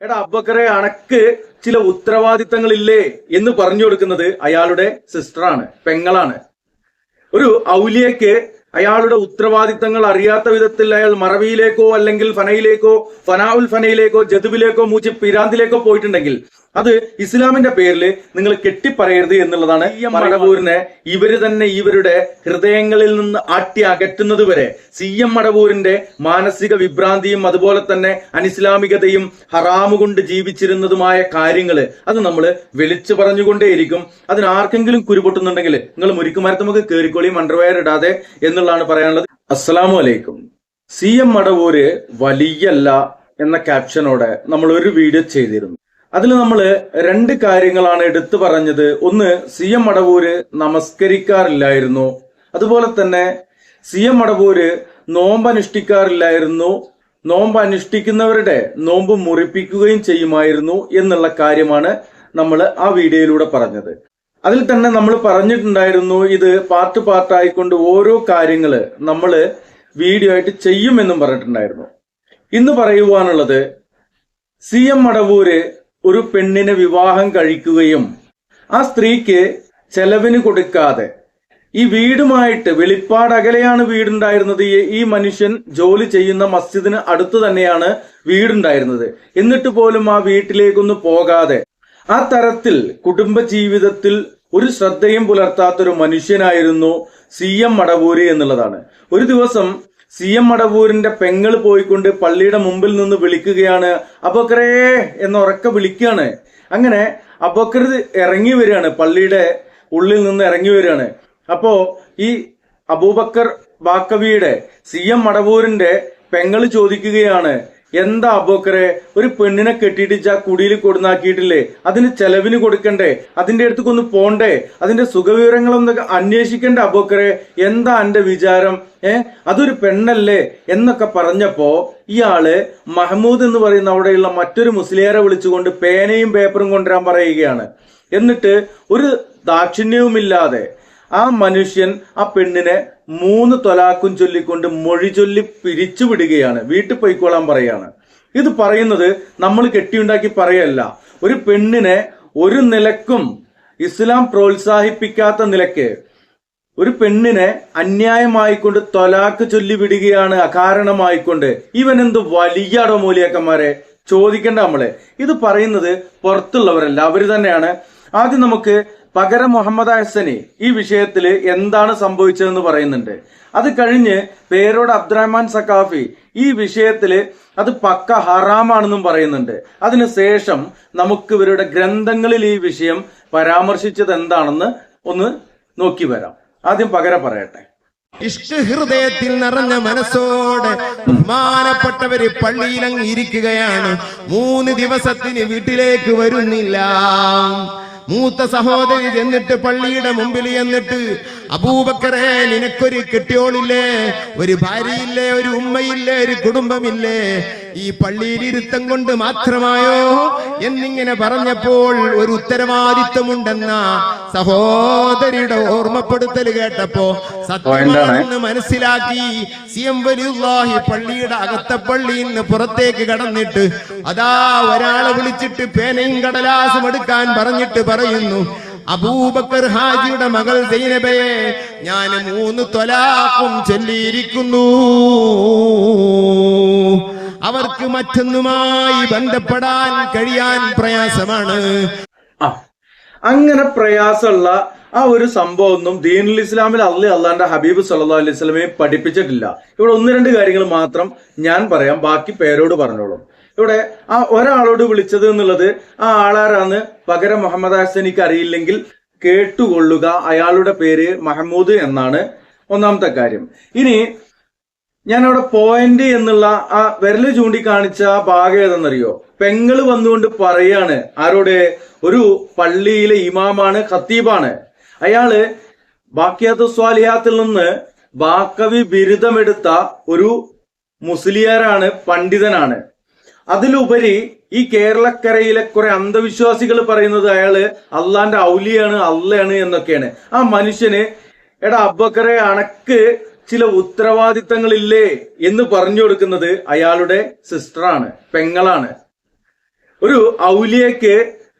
എടാ അബക്കറെ അണക്ക് ചില ഉത്തരവാദിത്തങ്ങളില്ലേ എന്ന് പറഞ്ഞു കൊടുക്കുന്നത് അയാളുടെ സിസ്റ്ററാണ് പെങ്ങളാണ്. ഒരു ഔലിയക്ക് അയാളുടെ ഉത്തരവാദിത്തങ്ങൾ അറിയാത്ത വിധത്തിൽ അയാൾ മറവിയിലേക്കോ അല്ലെങ്കിൽ ഫനയിലേക്കോ ഫനാഉൽ ഫനയിലേക്കോ ജതുബിലേക്കോ മൂച്ച് പിരാന്തിലേക്കോ പോയിട്ടുണ്ടെങ്കിൽ അത് ഇസ്ലാമിന്റെ പേരിൽ നിങ്ങൾ കെട്ടിപ്പറയരുത് എന്നുള്ളതാണ് മടവൂരിനെ ഇവർ തന്നെ ഇവരുടെ ഹൃദയങ്ങളിൽ നിന്ന് ആട്ടി അകറ്റുന്നത് വരെ. സി എം മടവൂരിന്റെ മാനസിക വിഭ്രാന്തിയും അതുപോലെ തന്നെ അനിസ്ലാമികതയും ഹറാമു കൊണ്ട് ജീവിച്ചിരുന്നതുമായ കാര്യങ്ങൾ അത് നമ്മൾ വിളിച്ചു പറഞ്ഞുകൊണ്ടേയിരിക്കും. അതിന് ആർക്കെങ്കിലും കുരുപൊട്ടുന്നുണ്ടെങ്കിൽ നിങ്ങൾ മുരിക്കുമരത്ത് കയറിക്കോളിയും അണ്ടർവെയർ ഇടാതെ എന്നുള്ളതാണ് പറയാനുള്ളത്. അസ്സലാമു അലൈക്കും. സി എം മടവൂര് വലിയല്ല എന്ന ക്യാപ്ഷനോടെ നമ്മൾ ഒരു വീഡിയോ ചെയ്തിരുന്നു. അതിൽ നമ്മൾ രണ്ട് കാര്യങ്ങളാണ് എടുത്തു പറഞ്ഞത്. ഒന്ന് സി എം മടവൂര് നമസ്കരിക്കാറില്ലായിരുന്നു. അതുപോലെ തന്നെ സി എം മടവൂര് നോമ്പ് അനുഷ്ഠിക്കാറില്ലായിരുന്നു നോമ്പ് അനുഷ്ഠിക്കുന്നവരുടെ നോമ്പ് മുറിപ്പിക്കുകയും ചെയ്യുമായിരുന്നു എന്നുള്ള കാര്യമാണ് നമ്മൾ ആ വീഡിയോയിലൂടെ പറഞ്ഞത്. അതിൽ തന്നെ നമ്മൾ പറഞ്ഞിട്ടുണ്ടായിരുന്നു ഇത് പാർട്ട് പാർട്ടായിക്കൊണ്ട് ഓരോ കാര്യങ്ങൾ നമ്മൾ വീഡിയോ ആയിട്ട് ചെയ്യുമെന്നും പറഞ്ഞിട്ടുണ്ടായിരുന്നു. ഇന്ന് പറയുവാനുള്ളത് സി എം മടവൂര് ഒരു പെണ്ണിനെ വിവാഹം കഴിക്കുകയും ആ സ്ത്രീക്ക് ചെലവിന് കൊടുക്കാതെ ഈ വീടുമായിട്ട് വെളിപ്പാട് അകലെയാണ് വീടുണ്ടായിരുന്നത്. ഈ- മനുഷ്യൻ ജോലി ചെയ്യുന്ന മസ്ജിദിന് അടുത്ത് തന്നെയാണ് വീടുണ്ടായിരുന്നത്. എന്നിട്ട് പോലും ആ വീട്ടിലേക്കൊന്ന് പോകാതെ ആ തരത്തിൽ കുടുംബ ജീവിതത്തിൽ ഒരു ശ്രദ്ധയും പുലർത്താത്തൊരു മനുഷ്യനായിരുന്നു സി എം മടവൂര് എന്നുള്ളതാണ്. ഒരു ദിവസം സി എം മടവൂരിന്റെ പെങ്ങൾ പോയിക്കൊണ്ട് പള്ളിയുടെ മുമ്പിൽ നിന്ന് വിളിക്കുകയാണ് അബക്കറേ എന്ന് ഉറക്കെ വിളിക്കുകയാണ്. അങ്ങനെ അബക്കർ ഇറങ്ങി വരികയാണ് പള്ളിയുടെ ഉള്ളിൽ നിന്ന് ഇറങ്ങി വരികയാണ്. അപ്പോ ഈ അബൂബക്കർ ബാക്കവിയുടെ സി എം മടവൂരിന്റെ പെങ്ങൾ ചോദിക്കുകയാണ് എന്താ അബോക്കറെ ഒരു പെണ്ണിനെ കെട്ടിയിട്ട് ആ കുടിയിൽ കൊടുന്നാക്കിയിട്ടില്ലേ? അതിന് ചെലവിന് കൊടുക്കണ്ടേ? അതിന്റെ അടുത്തേക്കൊന്ന് പോണ്ടേ? അതിന്റെ സുഖവിവരങ്ങളൊന്നൊക്കെ അന്വേഷിക്കണ്ടേ അബോക്കറെ എന്താ എന്റെ വിചാരം? ഏ? അതൊരു പെണ്ണല്ലേ? എന്നൊക്കെ പറഞ്ഞപ്പോ ഇയാൾ മഹമ്മൂദ് എന്ന് പറയുന്ന അവിടെയുള്ള മറ്റൊരു മുസ്ലിയാരെ വിളിച്ചുകൊണ്ട് പേനയും പേപ്പറും കൊണ്ടുവരാൻ പറയുകയാണ്. എന്നിട്ട് ഒരു ദാക്ഷിണ്യവുമില്ലാതെ ആ മനുഷ്യൻ ആ പെണ്ണിനെ മൂന്ന് തൊലാക്കും ചൊല്ലിക്കൊണ്ട് മൊഴി ചൊല്ലി പിരിച്ചു വിടുകയാണ് വീട്ടിൽ പോയിക്കോളാൻ പറയാണ്. ഇത് പറയുന്നത് നമ്മൾ കെട്ടിയുണ്ടാക്കി പറയല്ല. ഒരു പെണ്ണിനെ ഒരു നിലക്കും ഇസ്ലാം പ്രോത്സാഹിപ്പിക്കാത്ത നിലയ്ക്ക് ഒരു പെണ്ണിനെ അന്യായമായിക്കൊണ്ട് തൊലാക്ക് ചൊല്ലി വിടുകയാണ് അകാരണമായിക്കൊണ്ട് ഇവൻ എന്ത് വലിയാടോ മൂലിയാക്കന്മാരെ? ചോദിക്കേണ്ട നമ്മളെ. ഇത് പറയുന്നത് പുറത്തുള്ളവരല്ല അവർ തന്നെയാണ്. ആദ്യം നമുക്ക് പകരം മുഹമ്മദ് ഹസനി ഈ വിഷയത്തിൽ എന്താണ് സംഭവിച്ചതെന്ന് പറയുന്നുണ്ട്. അത് കഴിഞ്ഞ് പേരോട് അബ്ദുറഹ്മാൻ സക്കാഫി ഈ വിഷയത്തിൽ അത് പക്ക ഹറാമാണെന്നും പറയുന്നുണ്ട്. അതിനുശേഷം നമുക്ക് ഇവരുടെ ഗ്രന്ഥങ്ങളിൽ ഈ വിഷയം പരാമർശിച്ചത് എന്താണെന്ന് ഒന്ന് നോക്കി വരാം. ആദ്യം പകരം പറയട്ടെ. ഇഷ്ടഹൃദയത്തിൽ നിറഞ്ഞ മനസ്സോടെ ബഹുമാനപ്പെട്ടവര് പള്ളിയിലങ്ങിരിക്കുകയാണ് മൂന്ന് ദിവസത്തിന് വീട്ടിലേക്ക് വരുന്നില്ല. മൂത്ത സഹോദരി ചെന്നിട്ട് പള്ളിയുടെ മുമ്പിൽ ചെന്നിട്ട് അബൂബക്കറെ നിനക്കൊരു കെട്ടിയോളില്ലേ? ഒരു ഭാര്യയില്ലേ ഒരു ഉമ്മയില്ലേ ഒരു കുടുംബമില്ലേ? ഈ പള്ളിയിൽ ഇരുത്തം കൊണ്ട് മാത്രമായോ? എന്നിങ്ങനെ പറഞ്ഞപ്പോൾ ഒരു ഉത്തരവാദിത്വമുണ്ടെന്ന സഹോദരിയുടെ ഓർമ്മപ്പെടുത്തൽ കേട്ടപ്പോ സത്യമാണെന്ന് മനസ്സിലാക്കി സി എം വലിയുള്ളാഹി പള്ളിയുടെ അകത്ത പള്ളിയിൽ നിന്ന് പുറത്തേക്ക് കടന്നിട്ട് അതാ ഒരാളെ വിളിച്ചിട്ട് പേനയും കടലാസും എടുക്കാൻ പറഞ്ഞിട്ട് പറയുന്നു. അബൂബക്കർ ഹാജിയുടെ മകൾ സൈനബയെ ഞാൻ മൂന്ന് തൊലാക്കും ചൊല്ലിയിരിക്കുന്നു. അവർക്ക് മറ്റൊന്നുമായി ബന്ധപ്പെടാൻ കഴിയാൻ പ്രയാസമാണ്. അങ്ങനെ പ്രയാസമുള്ള ആ ഒരു സംഭവം ഒന്നും ദീനുൽ ഇസ്ലാമിൽ അള്ളി അള്ളാന്റെ ഹബീബ് സല്ലാ അലൈഹി സ്വലമയെ പഠിപ്പിച്ചിട്ടില്ല. ഇവിടെ ഒന്ന് രണ്ട് കാര്യങ്ങൾ മാത്രം ഞാൻ പറയാം ബാക്കി പേരോട് പറഞ്ഞോളും. ഇവിടെ ആ ഒരാളോട് വിളിച്ചത് എന്നുള്ളത് ആ ആളാരാന്ന് പകരം മുഹമ്മദ് ഹസനിക്ക് അറിയില്ലെങ്കിൽ കേട്ടുകൊള്ളുക. അയാളുടെ പേര് മഹമ്മൂദ് എന്നാണ് ഒന്നാമത്തെ കാര്യം. ഇനി ഞാൻ അവിടെ പോയിന്റ് എന്നുള്ള ആ വിരൽ ചൂണ്ടിക്കാണിച്ച ആ ഭാഗം ഏതെന്നറിയോ പെങ്ങൾ വന്നുകൊണ്ട് പറയാണ്. ആരോട്? ഒരു പള്ളിയിലെ ഇമാമാണ് ഖത്തീബാണ്. അയാൾ ബാക്കിയാത്ത് സ്വാലിഹാത്തിൽ നിന്ന് ബാക്കവി ബിരുദമെടുത്ത ഒരു മുസ്ലിയാരാണ് പണ്ഡിതനാണ്. അതിലുപരി ഈ കേരളക്കരയിലെ കുറെ അന്ധവിശ്വാസികൾ പറയുന്നത് അയാൾ അള്ളാന്റെ ഔലിയാണ് അള്ളയാണ് എന്നൊക്കെയാണ്. ആ മനുഷ്യന് എടാ അബക്കറെ അണക്ക് ചില ഉത്തരവാദിത്തങ്ങളില്ലേ എന്ന് പറഞ്ഞു കൊടുക്കുന്നത് അയാളുടെ സിസ്റ്ററാണ് പെങ്ങളാണ്. ഒരു ഔലിയക്ക്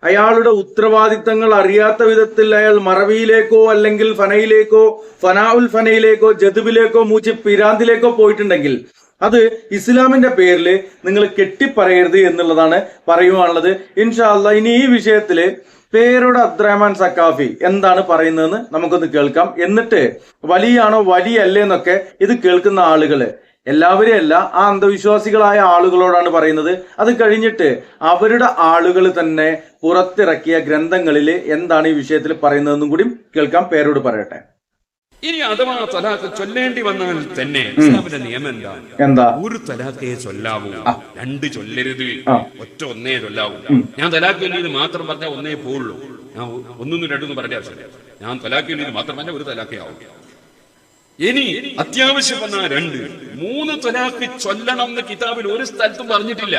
അയാളുടെ ഉത്തരവാദിത്തങ്ങൾ അറിയാത്ത വിധത്തിൽ അയാൾ മറവിയിലേക്കോ അല്ലെങ്കിൽ ഫനയിലേക്കോ ഫനാഉൽ ഫനയിലേക്കോ ജതുബിലേക്കോ മൂച്ച് പിരാന്തിലേക്കോ പോയിട്ടുണ്ടെങ്കിൽ അത് ഇസ്ലാമിന്റെ പേരിൽ നിങ്ങൾ കെട്ടിപ്പറയരുത് എന്നുള്ളതാണ് പറയുവാനുള്ളത്. ഇൻഷാല്ല ഇനി ഈ വിഷയത്തിൽ പേരോട് അബ്ദുറഹ്മാൻ സക്കാഫി എന്താണ് പറയുന്നതെന്ന് നമുക്കൊന്ന് കേൾക്കാം. എന്നിട്ട് വലിയാണോ വലിയല്ലേ എന്നൊക്കെ ഇത് കേൾക്കുന്ന ആളുകൾ. എല്ലാവരെയും അല്ല ആ അന്ധവിശ്വാസികളായ ആളുകളോടാണ് പറയുന്നത്. അത് കഴിഞ്ഞിട്ട് അവരുടെ ആളുകൾ തന്നെ പുറത്തിറക്കിയ ഗ്രന്ഥങ്ങളിൽ എന്താണ് ഈ വിഷയത്തിൽ പറയുന്നതെന്നും കൂടി കേൾക്കാം. പേരോട് പറയട്ടെ. ഇനി അഥവാ തലാഖ് ചൊല്ലേണ്ടി വന്നാൽ തന്നെ ഇസ്ലാമിന്റെ നിയമം എന്താ? എന്താ? ഒരു തലാഖേ ചൊല്ലാവൂ. രണ്ട് ചൊല്ലരുത്. ഒറ്റ ഒന്നേ ചൊല്ലാവൂ. ഞാൻ തലാഖ് ചൊല്ലിയത് മാത്രം പറഞ്ഞാൽ ഒന്നേ പോവുള്ളൂ. ഞാൻ ഒന്നൊന്നും രണ്ടൊന്നും പറഞ്ഞ ആവശ്യമില്ല ഞാൻ തലാഖ് ചൊല്ലിയത് മാത്രം പറഞ്ഞാൽ ഒരു തലാഖേ ആവും. ഇനി അത്യാവശ്യം വന്നാൽ രണ്ട്. മൂന്ന് തലാഖ് ചൊല്ലണം എന്ന് കിതാബിൽ ഒരു സ്ഥലത്തും പറഞ്ഞിട്ടില്ല.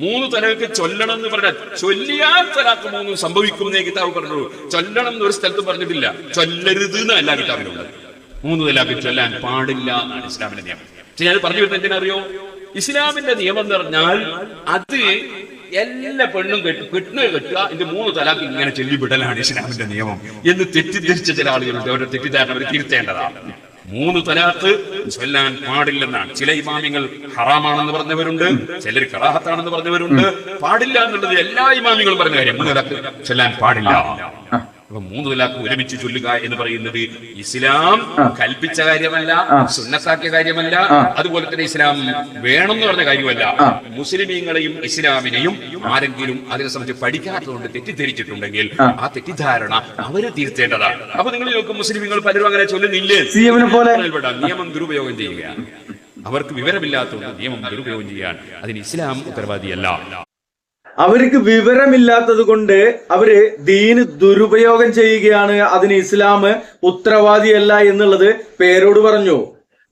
മൂന്ന് തലകൾക്ക് ചൊല്ലണം എന്ന് പറഞ്ഞാൽ ചൊല്ലിയാൽ തലാക്ക് മൂന്ന് സംഭവിക്കും എന്നേ കിതാബ് പറഞ്ഞുള്ളൂ ചൊല്ലണം എന്ന് ഒരു സ്ഥലത്തും പറഞ്ഞിട്ടില്ല. ചൊല്ലരുത് എന്ന് എല്ലാ കിതാബിലുള്ളത്. മൂന്ന് തലാക്ക് ചൊല്ലാൻ പാടില്ല എന്നാണ് ഇസ്ലാമിന്റെ നിയമം. പക്ഷെ ഞാൻ പറഞ്ഞു വരുന്നത് എന്തിനറിയോ? ഇസ്ലാമിന്റെ നിയമം എന്ന് പറഞ്ഞാൽ അത് എല്ലാ പെണ്ണും കെട്ടും കെട്ടിനെ കെട്ടുക ഇതിന്റെ മൂന്ന് തലാക്ക് ഇങ്ങനെ ചൊല്ലിവിടലാണ് ഇസ്ലാമിന്റെ നിയമം എന്ന് തെറ്റിദ്ധരിച്ച ചില ആളുകളുണ്ട്. അവരുടെ തെറ്റിദ്ധാരണ അവർ തിരുത്തേണ്ടതാണ്. മൂന്ന് തലാത്ത് ചൊല്ലാൻ പാടില്ലെന്നാണ്. ചില ഇമാമിങ്ങൾ ഹറാമാണെന്ന് പറഞ്ഞവരുണ്ട് ചിലർ കറാഹത്താണെന്ന് പറഞ്ഞവരുണ്ട്. പാടില്ല എന്നുള്ളത് എല്ലാ ഇമാമിങ്ങളും പറഞ്ഞ കാര്യം. മൂന്ന് തലാത്ത് ചൊല്ലാൻ പാടില്ല. മൂന്ന് തലാഖ് ഒരുമിച്ച് ചൊല്ലുക എന്ന് പറയുന്നത് ഇസ്ലാം കൽപ്പിച്ച കാര്യമല്ല സുന്നത്താക്കിയ കാര്യമല്ല അതുപോലെ തന്നെ ഇസ്ലാം വേണം എന്ന് പറഞ്ഞ കാര്യമല്ല. മുസ്ലിമീങ്ങളെയും ഇസ്ലാമിനെയും ആരെങ്കിലും അതിനെ സംബന്ധിച്ച് പഠിക്കാത്തതുകൊണ്ട് തെറ്റിദ്ധരിച്ചിട്ടുണ്ടെങ്കിൽ ആ. തെറ്റിദ്ധാരണ അവർ തീർത്തേണ്ടതാണ്. അപ്പൊ നിങ്ങൾ നോക്കും മുസ്ലിമീങ്ങൾ പലരും അങ്ങനെ ചൊല്ലുന്നില്ലേ? നിയമം ദുരുപയോഗം ചെയ്യുകയാണ്. അവർക്ക് വിവരമില്ലാത്തതുകൊണ്ട് നിയമം ദുരുപയോഗം ചെയ്യാൻ അതിന് ഇസ്ലാം ഉത്തരവാദിയല്ല. അവർക്ക് വിവരമില്ലാത്തത് കൊണ്ട് അവർ ദീന് ദുരുപയോഗം ചെയ്യുകയാണ്. അതിന് ഇസ്ലാം ഉത്തരവാദിയല്ല എന്നുള്ളത് പേരോട് പറഞ്ഞു.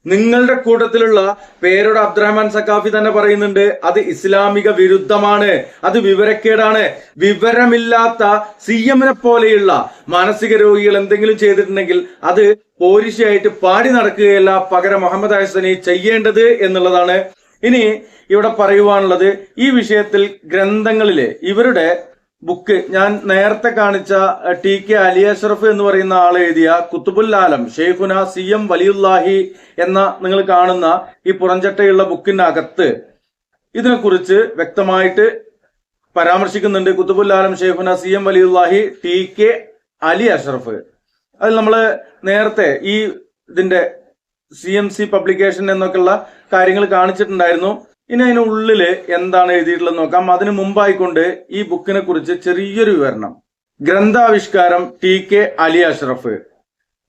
നിങ്ങളുടെ കൂട്ടത്തിലുള്ള പേരോട് അബ്ദുറഹ്മാൻ സക്കാഫി തന്നെ പറയുന്നുണ്ട് അത് ഇസ്ലാമിക വിരുദ്ധമാണ് അത് വിവരക്കേടാണ്. വിവരമില്ലാത്ത സി എമ്മിനെ പോലെയുള്ള മാനസിക രോഗികൾ എന്തെങ്കിലും ചെയ്തിട്ടുണ്ടെങ്കിൽ അത് പോരിശയായിട്ട് പാടി നടക്കുകയല്ല പകരം മുഹമ്മദ് ഹസനി ചെയ്യേണ്ടത് എന്നുള്ളതാണ് ഇനി ഇവിടെ പറയുവാനുള്ളത് ഈ വിഷയത്തിൽ ഗ്രന്ഥങ്ങളിൽ ഇവരുടെ ബുക്ക് ഞാൻ നേരത്തെ കാണിച്ച ടി കെ അലി അഷ്റഫ് എന്ന് പറയുന്ന ആൾ എഴുതിയ കുത്തുബുൽ ആലം ഷെയ്ഖുന സി എം വലിയുല്ലാഹി എന്ന നിങ്ങൾ കാണുന്ന ഈ പുറംചട്ടയുള്ള ബുക്കിന്റെ അകത്ത് ഇതിനെക്കുറിച്ച് വ്യക്തമായിട്ട് പരാമർശിക്കുന്നുണ്ട് Qutubul Alam Shaikhuna C M Waliyullahi T K Ali Ashraf അതിൽ നമ്മൾ നേരത്തെ ഈ ഇതിന്റെ സി എം സി പബ്ലിക്കേഷൻ എന്നൊക്കെയുള്ള കാര്യങ്ങൾ കാണിച്ചിട്ടുണ്ടായിരുന്നു. ഇനി അതിന് ഉള്ളിൽ എന്താണ് എഴുതിയിട്ടുള്ളത് നോക്കാം. അതിന് മുമ്പായിക്കൊണ്ട് ഈ ബുക്കിനെ കുറിച്ച് ചെറിയൊരു വിവരണം. ഗ്രന്ഥാവിഷ്കാരം T K Ali Ashraf.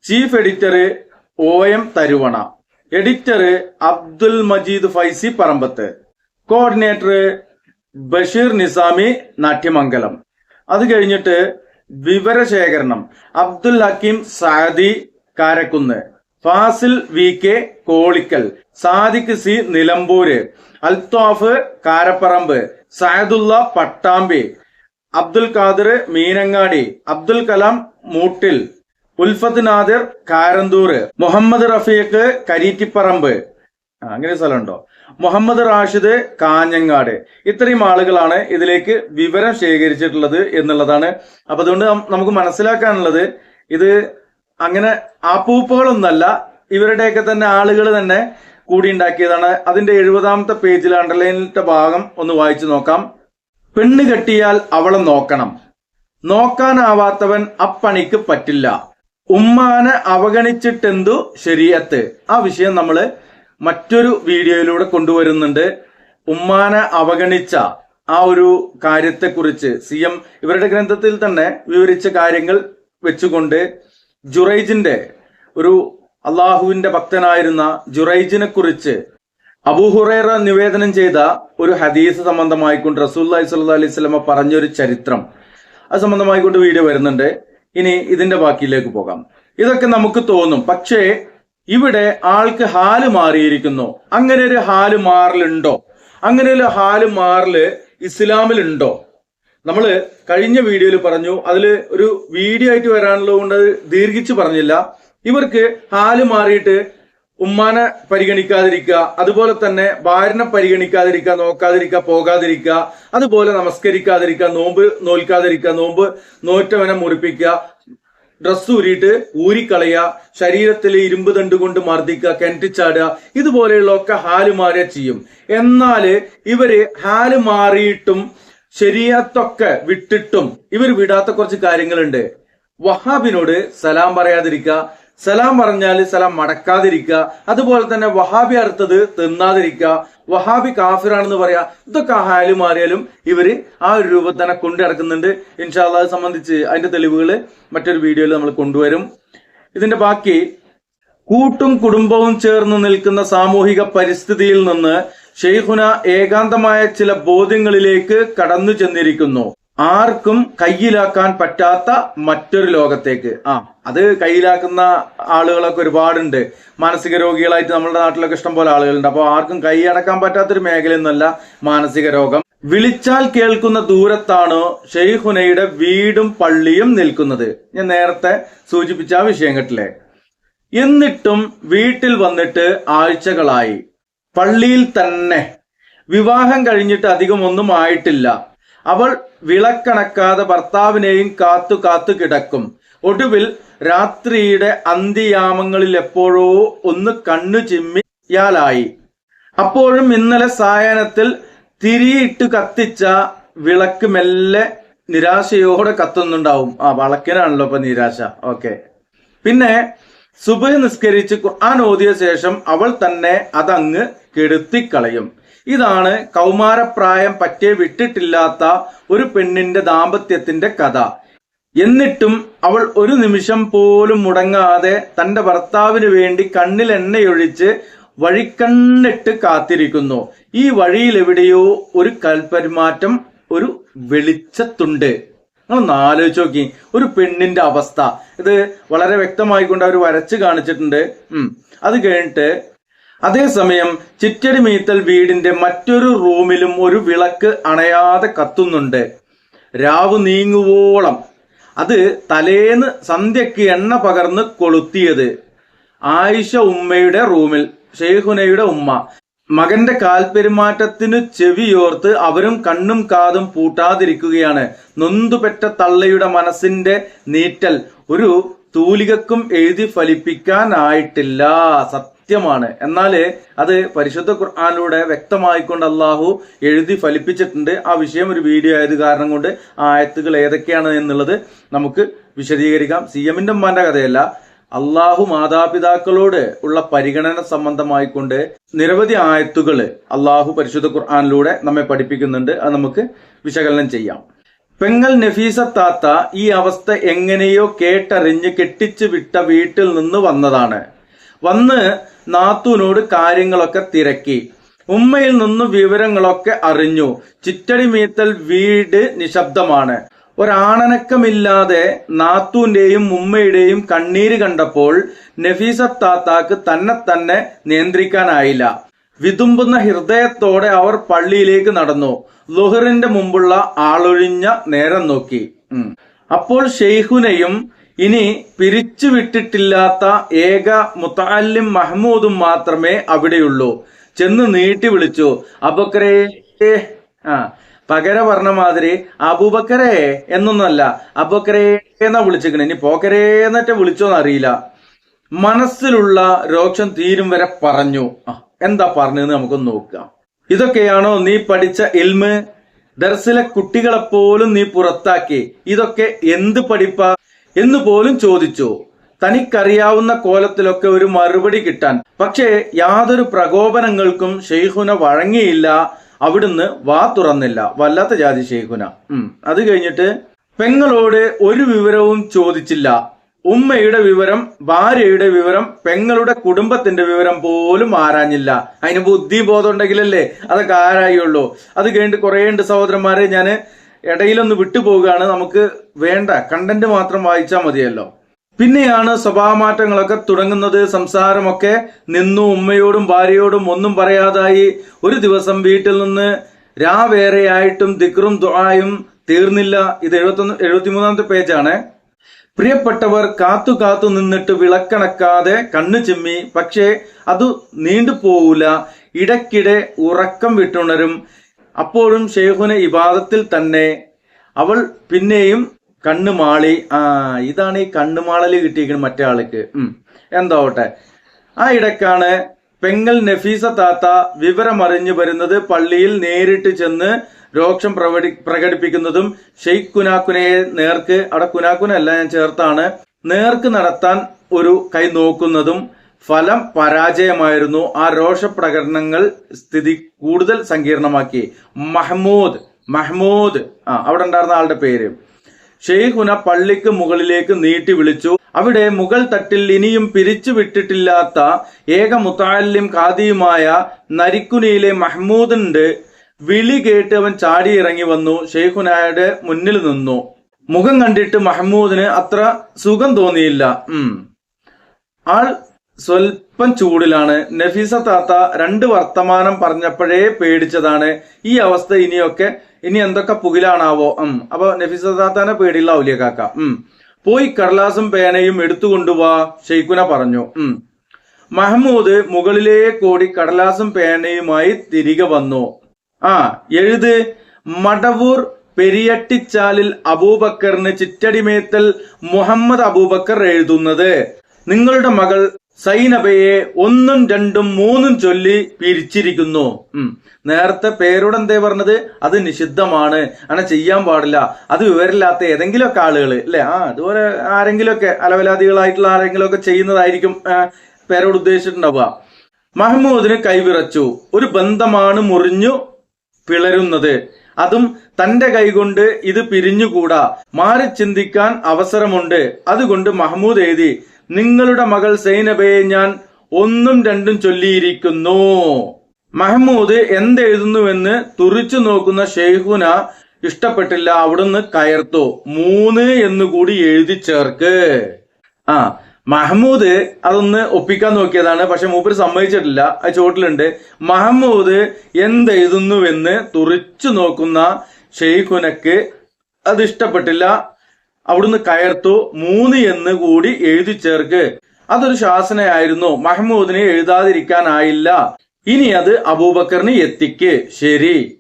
Chief editor O M Tharuvana. Editor Abdul Majeed Faizy Parambath. Coordinator Basheer Nizami Natyamangalam. അത് കഴിഞ്ഞിട്ട് വിവരശേഖരണം. Abdul Hakeem Sadi Karakkunnu. Fazil V K Kolikkal Sadiq C Nilambur Althaf Karaparamba Sayadulla Pattambi Abdul Khader Meenangadi Abdul Kalam Muttil Ulfath Nadir Karanthur Muhammad Rafeeq Kareettiparamba അങ്ങനെ സ്ഥലമുണ്ടോ? മുഹമ്മദ് റാഷിദ് കാഞ്ഞങ്ങാട്. ഇത്രയും ആളുകളാണ് ഇതിലേക്ക് വിവരം ശേഖരിച്ചിട്ടുള്ളത് എന്നുള്ളതാണ്. അപ്പൊ അതുകൊണ്ട് നമുക്ക് മനസ്സിലാക്കാനുള്ളത് ഇത് അങ്ങനെ ആപ്പൂപ്പുകളൊന്നല്ല ഇവരുടെയൊക്കെ തന്നെ ആളുകൾ തന്നെ കൂടി ഉണ്ടാക്കിയതാണ് അതിന്റെ എഴുപതാമത്തെ പേജിൽ അണ്ടർലൈനിട്ട ഭാഗം ഒന്ന് വായിച്ചു നോക്കാം. പെണ്ണ് കെട്ടിയാൽ അവളെ നോക്കണം. നോക്കാനാവാത്തവൻ അപ്പണിക്ക് പറ്റില്ല. ഉമ്മാനെ അവഗണിച്ചിട്ടെന്തു ശരിയത്ത് ആ വിഷയം നമ്മൾ മറ്റൊരു വീഡിയോയിലൂടെ കൊണ്ടുവരുന്നുണ്ട്. ഉമ്മാനെ അവഗണിച്ച ആ ഒരു കാര്യത്തെക്കുറിച്ച് സി എം ഇവരുടെ ഗ്രന്ഥത്തിൽ തന്നെ വിവരിച്ച കാര്യങ്ങൾ വെച്ചുകൊണ്ട് ജുറൈജിന്റെ ഒരു അള്ളാഹുവിന്റെ ഭക്തനായിരുന്ന ജുറൈജിനെ കുറിച്ച് അബൂഹുറൈറ നിവേദനം ചെയ്ത ഒരു ഹദീസ് സംബന്ധമായിക്കൊണ്ട് റസൂല്ലി സല്ല അലൈഹി സ്വലമ പറഞ്ഞൊരു ചരിത്രം അത് സംബന്ധമായിക്കൊണ്ട് വീഡിയോ വരുന്നുണ്ട്. ഇനി ഇതിന്റെ ബാക്കിയിലേക്ക് പോകാം. ഇതൊക്കെ നമുക്ക് തോന്നും. പക്ഷേ ഇവിടെ ആൾക്ക് ഹാൽ മാറിയിരിക്കുന്നു. അങ്ങനെ ഒരു ഹാൽ മാറലുണ്ടോ? അങ്ങനെ ഒരു ഹാൽ മാറൽ ഇസ്ലാമിലുണ്ടോ? നമ്മൾ കഴിഞ്ഞ വീഡിയോയിൽ പറഞ്ഞു അതിൽ ഒരു വീഡിയോ ആയിട്ട് വരാനുള്ളത് കൊണ്ട് അത് ദീർഘിച്ച് പറഞ്ഞില്ല. ഇവർക്ക് ഹാൽ മാറിയിട്ട് ഉമ്മാനെ പരിഗണിക്കാതിരിക്കുക അതുപോലെ തന്നെ ഭാര്യനെ പരിഗണിക്കാതിരിക്കുക നോക്കാതിരിക്കുക പോകാതിരിക്കുക അതുപോലെ നമസ്കരിക്കാതിരിക്കുക നോമ്പ് നോൽക്കാതിരിക്കുക നോമ്പ് നോറ്റവനെ മുറിപ്പിക്കുക ഡ്രസ്സ് ഊരിയിട്ട് ഊരിക്കളയുക ശരീരത്തിൽ ഇരുമ്പ് തണ്ട് കൊണ്ട് മർദ്ദിക്കുക കിണറ്റിച്ചാടുക ഇതുപോലെയുള്ളതൊക്കെ ഹാൽ മാറിയ ചെയ്യും. എന്നാൽ ഇവർ ഹാൽ മാറിയിട്ടും ശരീരത്തൊക്കെ വിട്ടിട്ടും ഇവർ വിടാത്ത കുറച്ച് കാര്യങ്ങളുണ്ട്. വഹാബിനോട് സലാം പറയാതിരിക്കുക. സലാം പറഞ്ഞാൽ സലാം മടക്കാതിരിക്കുക. അതുപോലെ തന്നെ വഹാബി അറുത്തത് തിന്നാതിരിക്കുക. വഹാബി കാഫിറാണെന്ന് പറയാ. ഇതൊക്കെ ആയാലും മാറിയാലും ഇവർ ആ ഒരു രൂപത്തിൽ തന്നെ കൊണ്ടിറക്കുന്നുണ്ട് ഇൻഷാല്ലാ അത് സംബന്ധിച്ച് അതിന്റെ തെളിവുകൾ മറ്റൊരു വീഡിയോയിൽ നമ്മൾ കൊണ്ടുവരും. ഇതിന്റെ ബാക്കി കൂട്ടും കുടുംബവും ചേർന്ന് നിൽക്കുന്ന സാമൂഹിക പരിസ്ഥിതിയിൽ നിന്ന് ഷെയ്ഖുന ഏകാന്തമായ ചില ബോധ്യങ്ങളിലേക്ക് കടന്നു ചെന്നിരിക്കുന്നു. ആർക്കും കയ്യിലാക്കാൻ പറ്റാത്ത മറ്റൊരു ലോകത്തേക്ക്. ആ അത് കയ്യിലാക്കുന്ന ആളുകളൊക്കെ ഒരുപാടുണ്ട്. മാനസിക രോഗികളായിട്ട് നമ്മുടെ നാട്ടിലൊക്കെ ഇഷ്ടം പോലെ ആളുകളുണ്ട്. അപ്പോൾ ആർക്കും കൈയടക്കാൻ പറ്റാത്തൊരു മേഖലയൊന്നുമല്ല മാനസിക രോഗം. വിളിച്ചാൽ കേൾക്കുന്ന ദൂരത്താണ് ഷെയ്ഖുനയുടെ വീടും പള്ളിയും നിൽക്കുന്നത്. ഞാൻ നേരത്തെ സൂചിപ്പിച്ച ആ വിഷയം കേട്ടില്ലേ? എന്നിട്ടും വീട്ടിൽ വന്നിട്ട് ആഴ്ചകളായി. പള്ളിയിൽ തന്നെ വിവാഹം കഴിഞ്ഞിട്ട് അധികം ഒന്നും ആയിട്ടില്ല. അവൾ വിളക്കണക്കാതെ ഭർത്താവിനെയും കാത്തു കാത്തു കിടക്കും. ഒടുവിൽ രാത്രിയുടെ അന്ത്യയാമങ്ങളിൽ എപ്പോഴോ ഒന്ന് കണ്ണു ചിമ്മിയാലായി. അപ്പോഴും ഇന്നലെ സായനത്തിൽ തിരിയിട്ട് കത്തിച്ച വിളക്ക് മെല്ലെ നിരാശയോടെ കത്തുന്നുണ്ടാവും. ആ വളക്കിനാണല്ലോ ഇപ്പൊ നിരാശ. ഓക്കെ. പിന്നെ സുബഹ് നിസ്കരിച്ച് ഖുർആൻ ഓതിയ ശേഷം അവൾ തന്നെ അതങ്ങ് കെടുത്തിക്കളയും. ഇതാണ് കൗമാരപ്രായം പറ്റേ വിട്ടിട്ടില്ലാത്ത ഒരു പെണ്ണിന്റെ ദാമ്പത്യത്തിന്റെ കഥ. എന്നിട്ടും അവൾ ഒരു നിമിഷം പോലും മുടങ്ങാതെ തന്റെ ഭർത്താവിന് വേണ്ടി കണ്ണിൽ എണ്ണയൊഴിച്ച് വഴിക്കണ്ണിട്ട് കാത്തിരിക്കുന്നു. ഈ വഴിയിൽ എവിടെയോ ഒരു കൽപരിമാറ്റം ഒരു വെളിച്ചത്തുണ്ട്. നിങ്ങളൊന്ന് ആലോചിച്ച് നോക്കി. ഒരു പെണ്ണിന്റെ അവസ്ഥ. ഇത് വളരെ വ്യക്തമായിക്കൊണ്ട് അവർ വരച്ച് കാണിച്ചിട്ടുണ്ട്. അത് കഴിഞ്ഞിട്ട് അതേസമയം ചിറ്റടി മീത്തൽ വീടിന്റെ മറ്റൊരു റൂമിലും ഒരു വിളക്ക് അണയാതെ കത്തുന്നുണ്ട്. രാവ് നീങ്ങുവോളം. അത് തലേന്ന് സന്ധ്യക്ക് എണ്ണ പകർന്ന് കൊളുത്തിയത്. ആയിഷ ഉമ്മയുടെ റൂമിൽ ഷെയ്ഖുനയുടെ ഉമ്മ. മകന്റെ കാൽപെരുമാറ്റത്തിനു ചെവിയോർത്ത് അവരും കണ്ണും കാതും പൂട്ടാതിരിക്കുകയാണ്. നൊന്തുപെറ്റ തള്ളയുടെ മനസ്സിന്റെ നീറ്റൽ. ഒരു തൂലികക്കും എഴുതി ഫലിപ്പിക്കാനായിട്ടില്ല സത്യമാണ്. എന്നാൽ അത് പരിശുദ്ധ ഖുർആാനിലൂടെ വ്യക്തമായിക്കൊണ്ട് അള്ളാഹു എഴുതി ഫലിപ്പിച്ചിട്ടുണ്ട്. ആ വിഷയം ഒരു വീഡിയോ ആയത് കാരണം കൊണ്ട് ആയത്തുകൾ ഏതൊക്കെയാണ് എന്നുള്ളത് നമുക്ക് വിശദീകരിക്കാം. സി എമ്മിന്റെ ഉമ്മാന്റെ കഥയല്ല. അള്ളാഹു മാതാപിതാക്കളോട് ഉള്ള പരിഗണന സംബന്ധമായിക്കൊണ്ട് നിരവധി ആയത്തുകൾ അള്ളാഹു പരിശുദ്ധ ഖുർആാനിലൂടെ നമ്മെ പഠിപ്പിക്കുന്നുണ്ട്. അത് നമുക്ക് വിശകലനം ചെയ്യാം. പെങ്ങൾ നഫീസ താത്ത ഈ അവസ്ഥ എങ്ങനെയോ കേട്ടറിഞ്ഞ് കെട്ടിച്ചു വിട്ട വീട്ടിൽ നിന്ന് വന്നതാണ്. വന്ന് നാത്തൂനോട് കാര്യങ്ങളൊക്കെ തിരക്കി. ഉമ്മയിൽ നിന്ന് വിവരങ്ങളൊക്കെ അറിഞ്ഞു. ചിറ്റടി മീത്തൽ വീട് നിശബ്ദമാണ്. ഒരാണനക്കമില്ലാതെ നാത്തൂന്റെയും ഉമ്മയുടെയും കണ്ണീര് കണ്ടപ്പോൾ നഫീസ താത്താക്ക് തന്നെ തന്നെ നിയന്ത്രിക്കാനായില്ല. വിതുമ്പുന്ന ഹൃദയത്തോടെ അവർ പള്ളിയിലേക്ക് നടന്നു. ലുഹറിന്റെ മുമ്പുള്ള ആളൊഴിഞ്ഞ നേരം നോക്കി. അപ്പോൾ ഷെയ്ഖുനയും ഇനി പിരിച്ചു വിട്ടിട്ടില്ലാത്ത ഏക മുത്താലിം മഹ്മൂദും മാത്രമേ അവിടെയുള്ളൂ. ചെന്ന് നീട്ടി വിളിച്ചു അബക്കരേ ആ പകര പറഞ്ഞ മാതിരി അബൂബക്കരേ എന്നൊന്നല്ല അബക്കരേ എന്നാ വിളിച്ചിരിക്കണേ? ഇനി പോക്കരേ എന്നിട്ട് വിളിച്ചോന്ന് അറിയില്ല. മനസ്സിലുള്ള രോക്ഷം തീരും വരെ പറഞ്ഞു. എന്താ പറഞ്ഞതെന്ന് നമുക്കൊന്ന് നോക്കാം. ഇതൊക്കെയാണോ നീ പഠിച്ച ഇൽമ്? ദർസിലെ കുട്ടികളെ പോലും നീ പുറത്താക്കി. ഇതൊക്കെ എന്ത് പഠിപ്പാ? എന്ന് പോലും ചോദിച്ചു. തനിക്കറിയാവുന്ന കോലത്തിലൊക്കെ ഒരു മറുപടി കിട്ടാൻ. പക്ഷേ യാതൊരു പ്രകോപനങ്ങൾക്കും ഷെയ്ഖുന വഴങ്ങിയില്ല. അവിടുന്ന് വാ തുറന്നില്ല. വല്ലാത്ത ജാതി ഷെയ്ഖുന. അത് കഴിഞ്ഞിട്ട് പെങ്ങളോട് ഒരു വിവരവും ചോദിച്ചില്ല. ഉമ്മയുടെ വിവരം ഭാര്യയുടെ വിവരം പെങ്ങളുടെ കുടുംബത്തിന്റെ വിവരം പോലും ആരാഞ്ഞില്ല. അതിന് ബുദ്ധി ബോധം ഉണ്ടെങ്കിലല്ലേ അതൊക്കെ ആരായുള്ളൂ. അത് കഴിഞ്ഞിട്ട് കുറേ ഉണ്ട് സഹോദരന്മാരെ ഞാൻ ഇടയിലൊന്ന് വിട്ടുപോവുകയാണ്. നമുക്ക് വേണ്ട. കണ്ടന്റ് മാത്രം വായിച്ചാൽ മതിയല്ലോ. പിന്നെയാണ് സ്വഭാവമാറ്റങ്ങളൊക്കെ തുടങ്ങുന്നത്. സംസാരമൊക്കെ നിന്നു ഉമ്മയോടും ഭാര്യയോടും ഒന്നും പറയാതായി. ഒരു ദിവസം വീട്ടിൽ നിന്ന് രാവേറെയായിട്ടും ദിക്റും ദുആയും തീർന്നില്ല. ഇത് എഴുപത്തൊന്ന് എഴുപത്തിമൂന്നാമത്തെ പേജാണ്. പ്രിയപ്പെട്ടവർ കാത്തു കാത്തു നിന്നിട്ട് വിളക്കണക്കാതെ കണ്ണു ചിമ്മി. പക്ഷേ അത് നീണ്ടുപോകൂല ഇടയ്ക്കിടെ ഉറക്കം വിട്ടുണരും. അപ്പോഴും ഷെയ്ഖുന ഇബാദത്തിൽ തന്നെ അവൾ പിന്നെയും കണ്ണുമാളി ആ ഇതാണ് ഈ കണ്ണുമാളൽ കിട്ടിയിരിക്കുന്നത് മറ്റേ ആൾക്ക്. എന്താവട്ടെ. ആ ഇടക്കാണ് പെങ്ങൽ നഫീസ താത്ത വിവരമറിഞ്ഞു വരുന്നത് പള്ളിയിൽ നേരിട്ട് ചെന്ന് രോക്ഷം പ്രകടി പ്രകടിപ്പിക്കുന്നതും ഷെയ്ഖ് കുനാക്കുനയെ നേർക്ക് അവിടെ കുനാക്കുനല്ല ഞാൻ ചേർത്താണ് നേർക്ക് നടത്താൻ ഒരു കൈ നോക്കുന്നതും ഫലം പരാജയമായിരുന്നു. ആ രോഷപ്രകടനങ്ങൾ സ്ഥിതി കൂടുതൽ സങ്കീർണമാക്കി. മഹ്മൂദ് മഹ്മൂദ്. ആ അവിടെ ഉണ്ടായിരുന്ന ആളുടെ പേര്. ഷെയ്ഖുന പള്ളിക്ക് മുകളിലേക്ക് നീട്ടി വിളിച്ചു. അവിടെ മുഗൾ തട്ടിൽ ഇനിയും പിരിച്ചു വിട്ടിട്ടില്ലാത്ത ഏക മുത്താലിം ഖാദിയുമായ നരിക്കുനിയിലെ മഹ്മൂദുണ്ട് വിളി കേട്ട് അവൻ ചാടിയിറങ്ങി വന്നു. ഷെയ്ഖുനായുടെ മുന്നിൽ നിന്നു. മുഖം കണ്ടിട്ട് മഹ്മൂദിന് അത്ര സുഖം തോന്നിയില്ല. ഉം. ആൾ സ്വൽപ്പം ചൂടിലാണ് നഫീസ താത്ത രണ്ട് വർത്തമാനം പറഞ്ഞപ്പോഴേ പേടിച്ചതാണ്. ഈ അവസ്ഥ ഇനിയൊക്കെ ഇനി എന്തൊക്കെ പുകിലാണാവോ? ഉം. അപ്പൊ നഫീസ താത്താനെ പേടിയുള്ള ഔലിയ കാക്ക? ഉം. പോയി കടലാസും പേനയും എടുത്തുകൊണ്ടുവാ ഷെയ്ഖുന പറഞ്ഞു. ഉം. മഹമ്മൂദ് മുകളിലേക്കോടി കടലാസും പേനയുമായി തിരികെ വന്നു. ആ എഴുത്. മടവൂർ പെരിയട്ടിച്ചാലിൽ അബൂബക്കറിന് ചിറ്റടിമേത്തൽ മുഹമ്മദ് അബൂബക്കർ എഴുതുന്നത്. നിങ്ങളുടെ മകൾ സൈനബയെ ഒന്നും രണ്ടും മൂന്നും ചൊല്ലി പിരിച്ചിരിക്കുന്നു. നേരത്തെ പേരോട് എന്തേ പറഞ്ഞത്? അത് നിഷിദ്ധമാണ്. അങ്ങനെ ചെയ്യാൻ പാടില്ല. അത് വിവരമില്ലാത്ത ഏതെങ്കിലുമൊക്കെ ആളുകൾ അല്ലെ? ആ അതുപോലെ ആരെങ്കിലുമൊക്കെ അലവലാദികളായിട്ടുള്ള ആരെങ്കിലുമൊക്കെ ചെയ്യുന്നതായിരിക്കും പേരോട് ഉദ്ദേശിച്ചിട്ടുണ്ടാവുക. മഹമ്മൂദിന് കൈവിറച്ചു. ഒരു ബന്ധമാണ് മുറിഞ്ഞു പിളരുന്നത്. അതും തന്റെ കൈകൊണ്ട് ഇത് പിരിഞ്ഞുകൂടാ. മാറി ചിന്തിക്കാൻ അവസരമുണ്ട്. അതുകൊണ്ട് മഹമ്മൂദ് എഴുതി നിങ്ങളുടെ മകൾ സൈനബയെ ഞാൻ ഒന്നും രണ്ടും ചൊല്ലിയിരിക്കുന്നു. മഹമ്മൂദ് എന്തെഴുതുന്നുവെന്ന് തുറിച്ചു നോക്കുന്ന ഷെയ്ഖുന ഇഷ്ടപ്പെട്ടില്ല അവിടുന്ന് കയർത്തു. മൂന്ന് എന്ന് കൂടി എഴുതി ചേർക്ക്. ആ മഹമ്മൂദ് അതൊന്ന് ഒപ്പിക്കാൻ നോക്കിയതാണ് പക്ഷെ മൂപ്പര് സമ്മതിച്ചിട്ടില്ല ആ ചോട്ടിലുണ്ട് മഹമ്മൂദ് എന്തെഴുതുന്നുവെന്ന് തുറിച്ചു നോക്കുന്ന ഷെയ്ഖുനക്ക് അത് ഇഷ്ടപ്പെട്ടില്ല അവിടുന്ന് കയർത്തു മൂന്ന് എന്ന് കൂടി എഴുതി ചേർക്ക്. അതൊരു ശാസനയായിരുന്നു. മഹ്മൂദിനെ എഴുതാതിരിക്കാനായില്ല. ഇനി അത് അബൂബക്കറിന് എത്തിക്ക്. ശരി.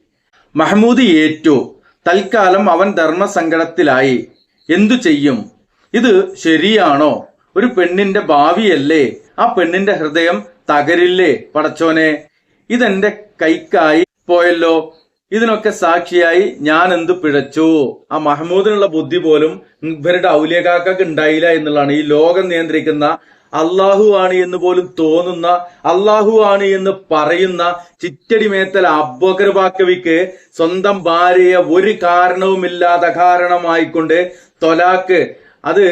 മഹമ്മൂദ് ഏറ്റു. തൽക്കാലം അവൻ ധർമ്മസങ്കടത്തിലായി. എന്തു ചെയ്യും? ഇത് ശരിയാണോ? ഒരു പെണ്ണിന്റെ ഭാവിയല്ലേ? ആ പെണ്ണിന്റെ ഹൃദയം തകരില്ലേ പടച്ചോനെ? ഇതെന്റെ കൈക്കായി പോയല്ലോ. ഇതിനൊക്കെ സാക്ഷിയായി ഞാൻ എന്ത് പിഴച്ചു? ആ മഹമ്മൂദിനുള്ള ബുദ്ധി പോലും ഇവരുടെ ഔലിയകാക്കൾക്ക് ഉണ്ടായില്ല എന്നുള്ളതാണ്. ഈ ലോകം നിയന്ത്രിക്കുന്ന അള്ളാഹു ആണ് എന്ന് പോലും തോന്നുന്ന അള്ളാഹു ആണ് എന്ന് പറയുന്ന ചിറ്റടി മേത്തൽ അബ്ബക്കർ ബാക്കവിക്ക് സ്വന്തം ഭാര്യയെ ഒരു കാരണവുമില്ലാത്ത കാരണമായിക്കൊണ്ട് തൊലാക്ക് അത്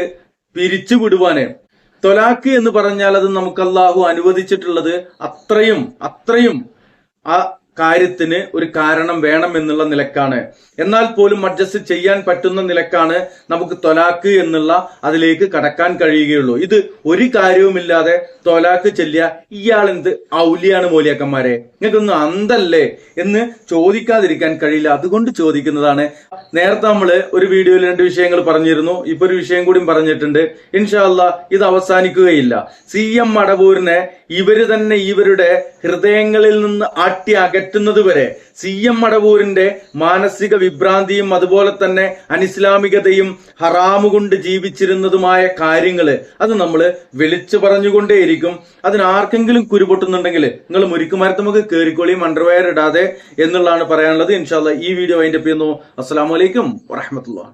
പിരിച്ചുവിടുവാന് തൊലാക്ക് എന്ന് പറഞ്ഞാൽ അത് നമുക്ക് അള്ളാഹു അനുവദിച്ചിട്ടുള്ളത് അത്രയും അത്രയും കാര്യത്തിന് ഒരു കാരണം വേണം എന്നുള്ള നിലക്കാണ്. എന്നാൽ പോലും അഡ്ജസ്റ്റ് ചെയ്യാൻ പറ്റുന്ന നിലക്കാണ് നമുക്ക് തൊലാക്ക് എന്നുള്ള അതിലേക്ക് കടക്കാൻ കഴിയുകയുള്ളൂ. ഇത് ഒരു കാര്യവുമില്ലാതെ തൊലാക്ക് ചെല്ലിയ ഇയാൾ എന്ത് ഔലിയാണ് മൂലിയാക്കന്മാരെ? നിങ്ങൾക്കൊന്നും അന്തല്ലേ എന്ന് ചോദിക്കാതിരിക്കാൻ കഴിയില്ല. അതുകൊണ്ട് ചോദിക്കുന്നതാണ്. നേരത്തെ നമ്മൾ ഒരു വീഡിയോയിൽ രണ്ട് വിഷയങ്ങൾ പറഞ്ഞിരുന്നു. ഇപ്പൊ ഒരു വിഷയം കൂടി പറഞ്ഞിട്ടുണ്ട്. ഇൻഷാല്ല ഇത് അവസാനിക്കുകയില്ല. സി എം മടവൂരിനെ ഇവർ തന്നെ ഇവരുടെ ഹൃദയങ്ങളിൽ നിന്ന് ആട്ടി അകറ്റുന്നത് വരെ സി എം മടവൂരിന്റെ മാനസിക വിഭ്രാന്തിയും അതുപോലെ തന്നെ അനിസ്ലാമികതയും ഹറാമു കൊണ്ട് ജീവിച്ചിരുന്നതുമായ കാര്യങ്ങൾ അത് നമ്മൾ വിളിച്ചു പറഞ്ഞുകൊണ്ടേയിരിക്കും. അതിന് ആർക്കെങ്കിലും കുരുപൊട്ടുന്നുണ്ടെങ്കിൽ നിങ്ങൾ മുരിക്കുമരത്തുമൊക്കെ കയറിക്കോളിയും അണ്ടർവെയർ ഇടാതെ എന്നുള്ളതാണ് പറയാനുള്ളത്. ഇൻഷാല്ല ഈ വീഡിയോ അതിന്റെ ചെയ്യുന്നു അസ്സാം വലൈക്കും വറഹമത്തുള്ള